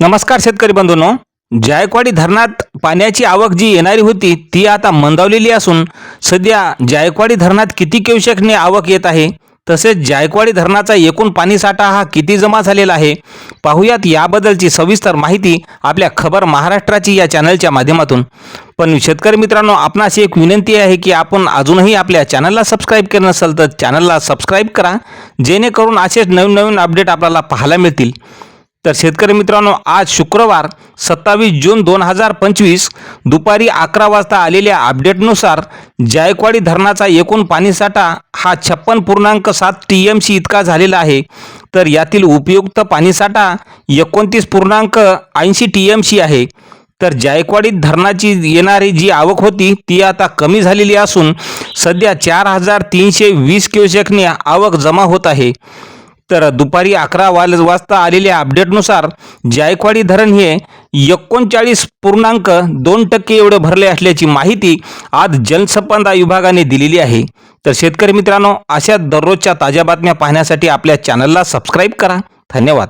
नमस्कार शेतकरी बंधूंनो. जायकवाडी धरणात पाण्याची आवक जी येणारी होती ती आता मंदावलेली असून सध्या जायकवाडी धरणात किती क्युसेकने आवक येत आहे तसेच जायकवाडी धरणाचा एकूण पाणीसाठा हा किती जमा झालेला आहे पाहूयात याबद्दलची सविस्तर माहिती आपल्या खबर महाराष्ट्राची या चॅनलच्या माध्यमातून. पण शेतकरी मित्रांनो आपणास एक विनंती आहे की आपण अजूनही आपल्या चॅनलला सबस्क्राईब केलं नसेल तर चॅनलला सबस्क्राईब करा जेणेकरून असेच नवीन नवीन अपडेट आपल्याला पाहायला मिळतील. तर शेतकरी मित्रांनो आज शुक्रवार सत्तावीस जून दोन हजार पंचवीस दुपारी अकरा वाजता आलेल्या अपडेटनुसार जायकवाडी धरणाचा एकूण पाणीसाठा हा छप्पन पूर्णांक सात टी एम सी इतका झालेला आहे. तर यातील उपयुक्त पाणीसाठा एकोणतीस पूर्णांक ऐंशी टी एम सी आहे. तर जायकवाडी धरणाची येणारी जी आवक होती ती आता कमी झालेली असून सध्या चार हजार तीनशे वीस क्युसेकने आवक जमा होत आहे. तर दुपारी अकरा वाज वाजता आलेल्या अपडेटनुसार जायकवाडी धरण हे एकोणचाळीस पूर्णांक दोन टक्के एवढं भरले असल्याची माहिती आज जलसंपदा विभागाने दिलेली आहे. तर शेतकरी मित्रांनो अशा दररोजच्या ताज्या बातम्या पाहण्यासाठी आपल्या चॅनलला सबस्क्राईब करा. धन्यवाद.